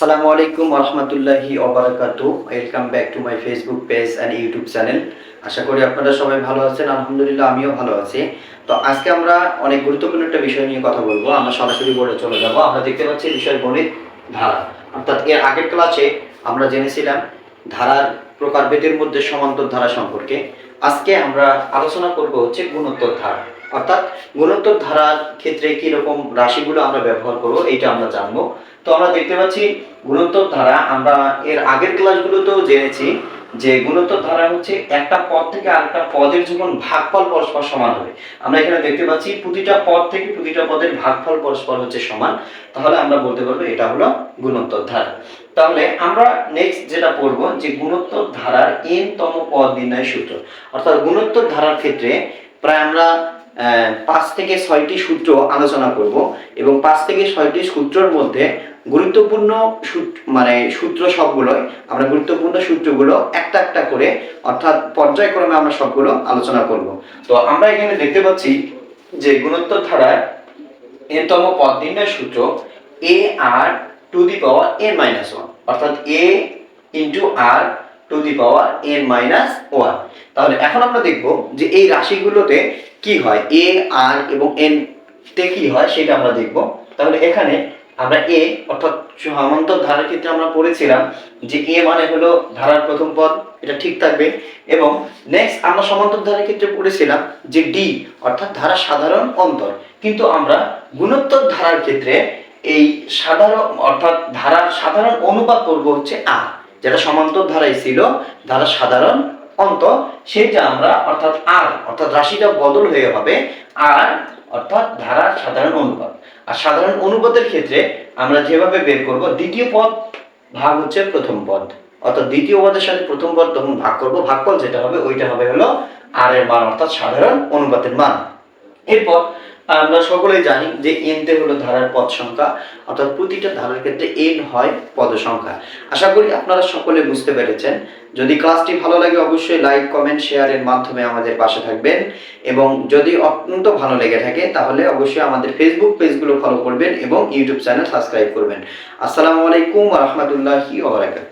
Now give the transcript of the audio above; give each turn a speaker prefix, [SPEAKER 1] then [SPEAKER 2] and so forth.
[SPEAKER 1] আসসালামু আলাইকুম রহমতুল্লাহি ওবরাকাতু welcome back to my Facebook page and YouTube channel আশা করি আপনারা সবাই ভালো আছেন, আলহামদুলিল্লাহ আমিও ভালো আছি। তো আজকে আমরা অনেক গুরুত্বপূর্ণ একটা বিষয় নিয়ে কথা বলব। আমরা সরাসরি বোর্ডে চলে যাব। আমরা দেখতে পাচ্ছি বিষয় গণিত ধারা। অর্থাৎ এর আগের ক্লাসে আমরা জেনেছিলাম ধারার প্রকারভেদের মধ্যে সমান্তর ধারা সম্পর্কে আজকে আমরা আলোচনা করব হচ্ছে গুণোত্তর ধারা। অর্থাৎ গুণোত্তর ধারার ক্ষেত্রে কি রকম রাশিগুলো আমরা ব্যবহার করব এটা আমরা জানব। তো আমরা দেখতে পাচ্ছি, গুণোত্তর ধারা আমরা এর আগের ক্লাসগুলোতেও জেনেছি যে গুণোত্তর ধারা হচ্ছে একটা পদ থেকে আরেকটা পদের যখন ভাগফল পরস্পর সমান হবে। আমরা এখানে দেখতে পাচ্ছি প্রতিটা পদ থেকে প্রতিটা পদের ভাগফল পরস্পর হচ্ছে সমান। তাহলে আমরা বলতে পারব এটা হলো গুণোত্তর ধারা। তাহলে আমরা নেক্সট যেটা পড়ব যে গুণোত্তর ধারার এন তম পদ নির্ণয় সূত্র। অর্থাৎ গুণোত্তর ধারার ক্ষেত্রে প্রায় আমরা পাঁচ থেকে ছয়টি সূত্র আলোচনা করব এবং পাঁচ থেকে ছয়টি সূত্রের মধ্যে গুরুত্বপূর্ণ মানে সূত্র সবগুলোই, আমরা গুরুত্বপূর্ণ সূত্রগুলো একটা একটা করে, অর্থাৎ পর্যায়ক্রমে আমরা সবগুলো আলোচনা করব। তো আমরা এখানে দেখতে পাচ্ছি যে গুণোত্তর ধারার এনতম পদ নির্ণয় সূত্র a r to the power n minus one অর্থাৎ a into r to the power n minus one তাহলে এখন আমরা দেখব যে এই রাশিগুলোতে কি হয়? এ আর এবং এন তে কি হয় সেটা আমরা দেখব। তাহলে এখানে আমরা এ অর্থাৎ সমান্তর ধারার ক্ষেত্রে আমরা পড়েছিলাম যে এ মানে হলো ধারার প্রথম পদ, এটা ঠিক থাকবে। এবং নেক্সট আমরা সমান্তর ধারার ক্ষেত্রে পড়েছিলাম যে ডি অর্থাৎ ধারা সাধারণ অন্তর। কিন্তু আমরা গুণোত্তর ধারার ক্ষেত্রে এই সাধারণ অর্থাৎ ধারার সাধারণ অনুপাত করব হচ্ছে আর যেটা সমান্তর ধারাই ছিল ধারা সাধারণ অন্ত সেটা আমরা অর্থাৎ আর অর্থাৎ রাশিটা বদল হয়ে হবে আর অর্থাৎ ধারার সাধারণ অনুপাত। আর সাধারণ অনুপাতের ক্ষেত্রে আমরা যেভাবে বের করব, দ্বিতীয় পদ ভাগ হচ্ছে প্রথম পদ। অর্থাৎ দ্বিতীয় পদের সাথে প্রথম পদ তখন ভাগ করব, ভাগফল যেটা হবে ওইটা হবে হলো আর এর মান, অর্থাৎ সাধারণ অনুপাতের মান। এরপর আমরা সকলেই জানি যে এনতে হলো ধারার পদ সংখ্যা, অর্থাৎ প্রতিটা ধারার ক্ষেত্রে এন হয় পদ সংখ্যা। আশা করি আপনারা সকলে বুঝতে পেরেছেন। যদি ক্লাসটি ভালো লাগে, অবশ্যই লাইক, কমেন্ট শেয়ারের মাধ্যমে আমাদের পাশে থাকবেন। এবং যদি অত্যন্ত ভালো লেগে থাকে, তাহলে অবশ্যই আমাদের ফেসবুক পেজগুলো ফলো করবেন এবং ইউটিউব চ্যানেল সাবস্ক্রাইব করবেন। আসসালামু আলাইকুম রহমতুল্লাহি ওবরাকাতুহু